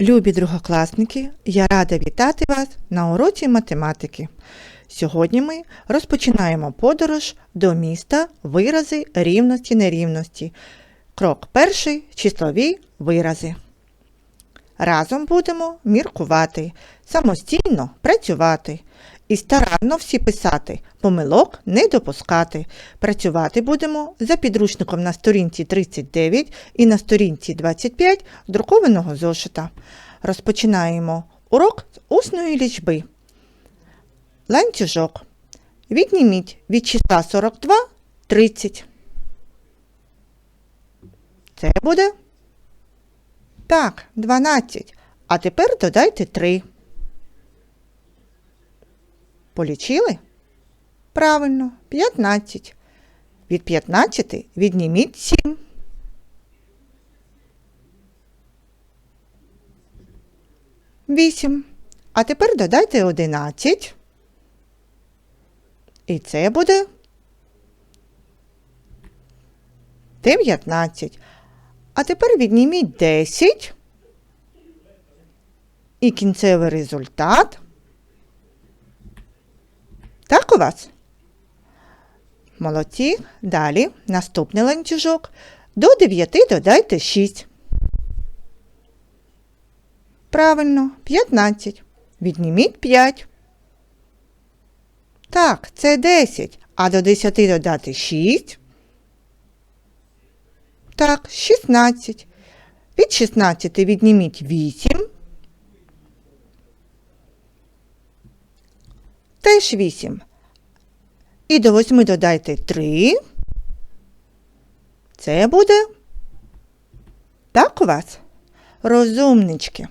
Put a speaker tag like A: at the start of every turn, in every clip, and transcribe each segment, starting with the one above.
A: Любі другокласники, я рада вітати вас на уроці математики. Сьогодні ми розпочинаємо подорож до міста вирази рівності нерівності. Крок перший числові вирази. Разом будемо міркувати, самостійно працювати і старанно всі писати, помилок не допускати. Працювати будемо за підручником на сторінці 39 і на сторінці 25 друкованого зошита. Розпочинаємо урок з усної лічби. Ланцюжок. Відніміть від числа 42 30. Це буде так, 12. А тепер додайте 3. Полічили? Правильно, 15. Від 15 відніміть 7. Вісім. А тепер додайте 11. І це буде 19. А тепер відніміть 10. І кінцевий результат. Вас? Молодці. Далі наступний ланцюжок. До 9 додайте 6. Правильно, 15. Відніміть 5. Так, це 10. А до 10 додати 6. Так, 16. Від 16 відніміть 8. Теж 8. І до 8 додайте 3. Це буде. Так у вас? Розумнички.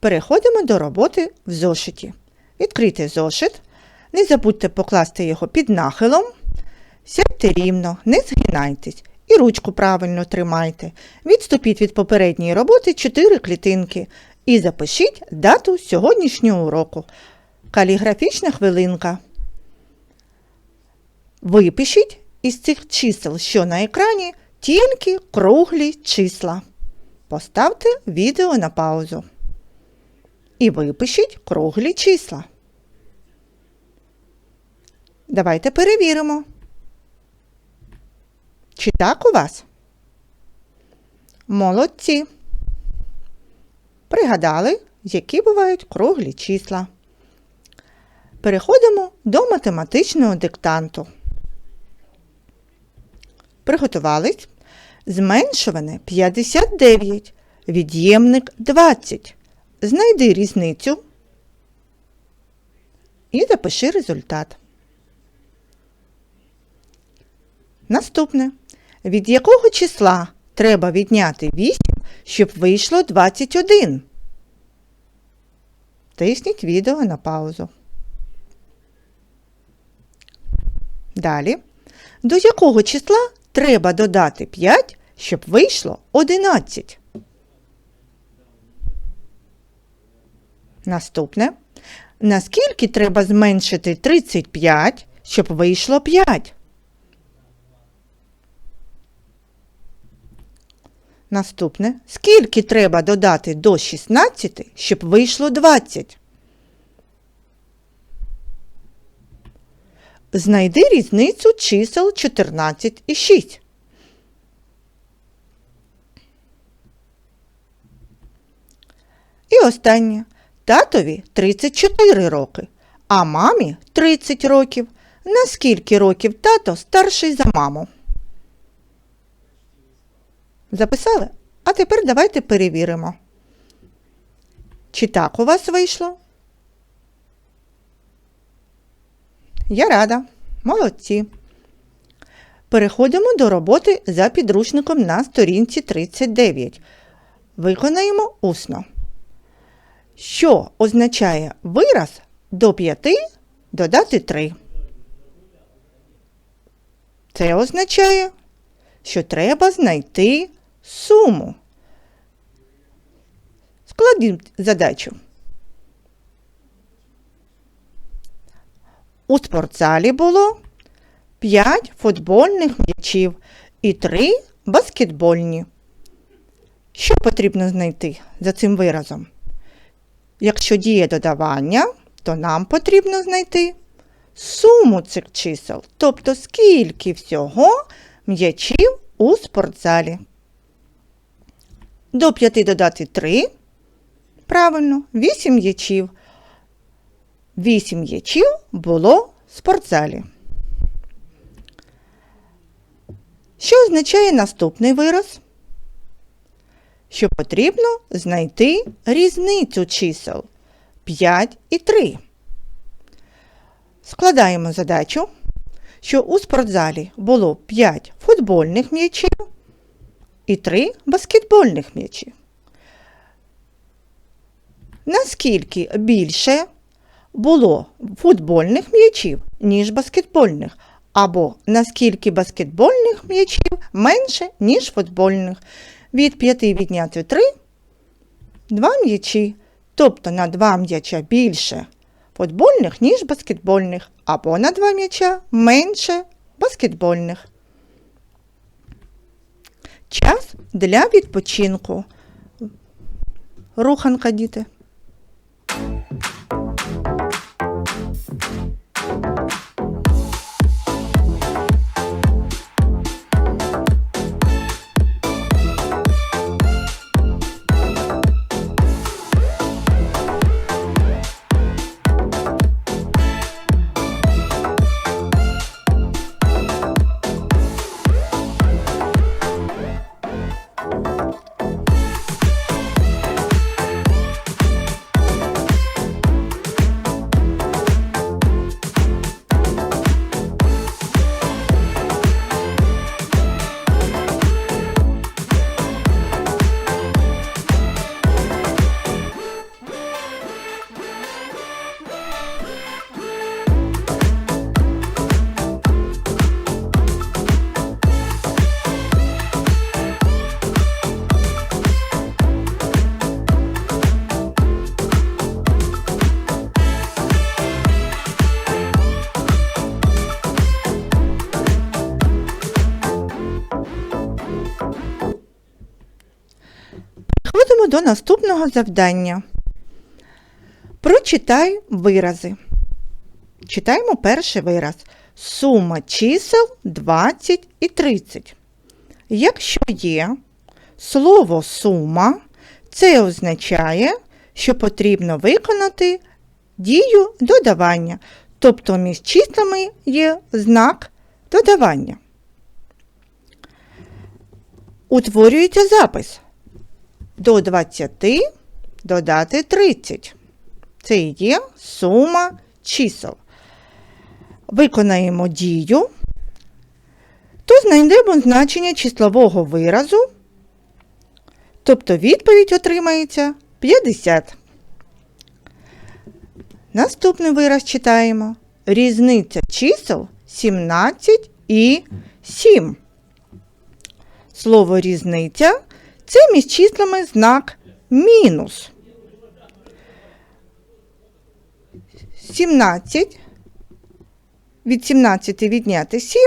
A: Переходимо до роботи в зошиті. Відкрийте зошит. Не забудьте покласти його під нахилом. Сядьте рівно, не згинайтесь і ручку правильно тримайте. Відступіть від попередньої роботи 4 клітинки і запишіть дату сьогоднішнього уроку. Каліграфічна хвилинка. Випишіть із цих чисел, що на екрані, тільки круглі числа. Поставте відео на паузу. І випишіть круглі числа. Давайте перевіримо. Чи так у вас? Молодці. Пригадали, які бувають круглі числа. Переходимо до математичного диктанту. Приготувались. Зменшуване 59. Від'ємник 20. Знайди різницю і запиши результат. Наступне. Від якого числа треба відняти 8, щоб вийшло 21? Тисніть відео на паузу. Далі. До якого числа треба додати 5, щоб вийшло 11? Наступне. Наскільки треба зменшити 35, щоб вийшло 5? Наступне. Скільки треба додати до 16, щоб вийшло 20? Знайди різницю чисел 14 і 6. І останнє. Татові 34 роки, а мамі 30 років. На скільки років тато старший за маму? Записали? А тепер давайте перевіримо. Чи так у вас вийшло? Я рада. Молодці. Переходимо до роботи за підручником на сторінці 39. Виконаємо усно. Що означає вираз до 5 додати 3? Це означає, що треба знайти суму. Складіть задачу. У спортзалі було 5 футбольних м'ячів і 3 баскетбольні. Що потрібно знайти за цим виразом? Якщо діє додавання, то нам потрібно знайти суму цих чисел, тобто скільки всього м'ячів у спортзалі. До 5 додати 3. Правильно, 8 м'ячів. 8 м'ячів було в спортзалі. Що означає наступний вираз? Що потрібно знайти різницю чисел 5 і 3. Складаємо задачу, що у спортзалі було 5 футбольних м'ячів і 3 баскетбольних м'ячі. Наскільки більше було футбольних м'ячів, ніж баскетбольних, або наскільки баскетбольних м'ячів менше, ніж футбольних. Від 5 відняти 3 – 2 м'ячі, тобто на 2 м'яча більше футбольних, ніж баскетбольних, або на 2 м'яча менше баскетбольних. Час для відпочинку. Руханка, діти. До наступного завдання. Прочитай вирази. Читаємо перший вираз. Сума чисел 20 і 30. Якщо є слово сума, це означає, що потрібно виконати дію додавання. Тобто між числами є знак додавання. Утворюється запис до 20 додати 30. Це і є сума чисел. Виконаємо дію, то знайдемо значення числового виразу, тобто відповідь отримається 50. Наступний вираз читаємо. Різниця чисел 17 і 7. Слово різниця це між числами знак мінус. 17. Від 17 відняти 7.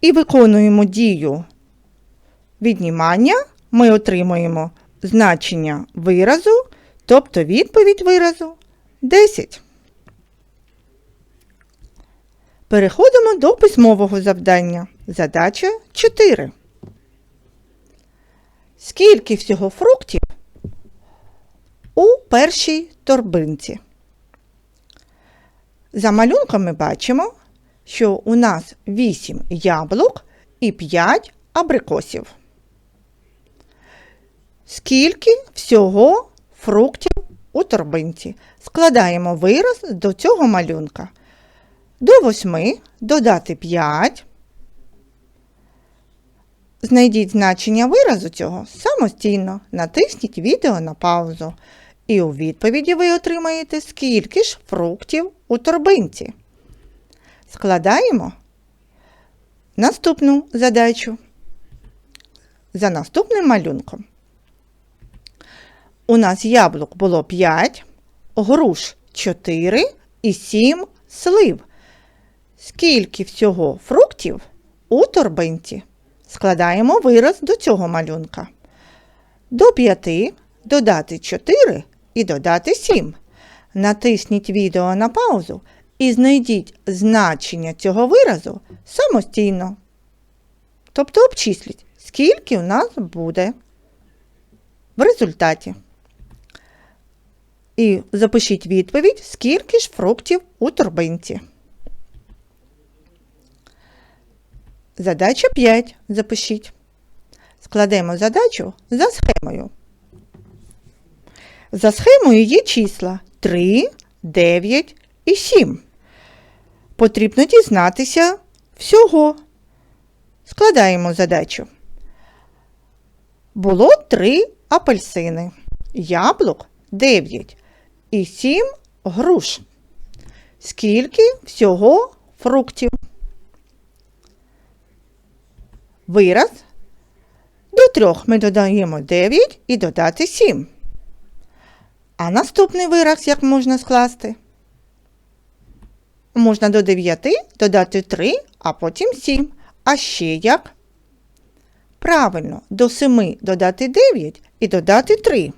A: І виконуємо дію віднімання. Ми отримуємо значення виразу, тобто відповідь виразу 10. Переходимо до письмового завдання. Задача 4. Скільки всього фруктів у першій торбинці? За малюнком ми бачимо, що у нас 8 яблук і 5 абрикосів. Скільки всього фруктів у торбинці? Складаємо вираз до цього малюнка. До 8 додати 5. Знайдіть значення виразу цього самостійно. Натисніть відео на паузу. І у відповіді ви отримаєте, скільки ж фруктів у торбинці. Складаємо наступну задачу за наступним малюнком. У нас яблук було 5, груш 4 і 7 слив. Скільки всього фруктів у торбинці? Складаємо вираз до цього малюнка. До 5 додати 4 і додати 7. Натисніть відео на паузу і знайдіть значення цього виразу самостійно. Тобто обчисліть, скільки у нас буде в результаті. І запишіть відповідь, скільки ж фруктів у торбинці. Задача 5. Запишіть. Складемо задачу за схемою. За схемою є числа 3, 9 і 7. Потрібно дізнатися всього. Складаємо задачу. Було 3 апельсини, яблук 9 і 7 груш. Скільки всього фруктів? Вираз. До трьох ми додаємо 9 і додати 7. А наступний вираз як можна скласти? Можна до 9 додати 3, а потім 7. А ще як? Правильно, до 7 додати 9 і додати 3.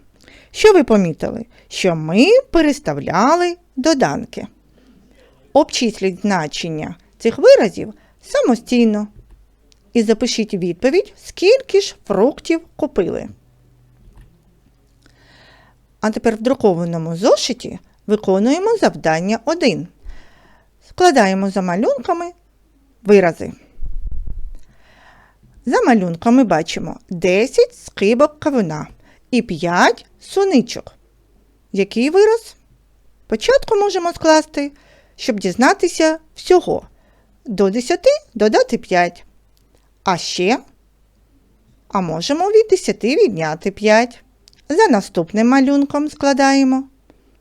A: Що ви помітили? Що ми переставляли доданки. Обчисліть значення цих виразів самостійно. І запишіть відповідь, скільки ж фруктів купили. А тепер в друкованому зошиті виконуємо завдання 1. Складаємо за малюнками вирази. За малюнками бачимо 10 скибок кавуна і 5 суничок. Який вираз? Спочатку можемо скласти, щоб дізнатися всього. До 10 додати 5. А ще, а можемо від 10 відняти 5. За наступним малюнком складаємо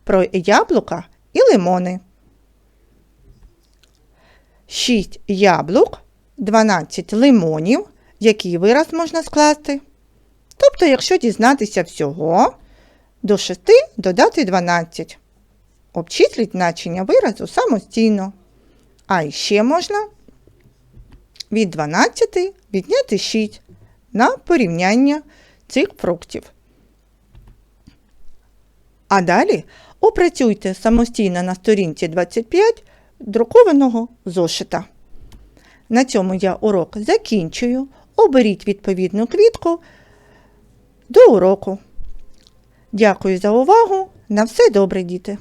A: про яблука і лимони. 6 яблук, 12 лимонів. Який вираз можна скласти? Тобто, якщо дізнатися всього, до 6 додати 12. Обчисліть значення виразу самостійно. А ще можна від 12 відняти 6 на порівняння цих фруктів. А далі опрацюйте самостійно на сторінці 25 друкованого зошита. На цьому я урок закінчую. Оберіть відповідну квітку до уроку. Дякую за увагу. На все добре, діти!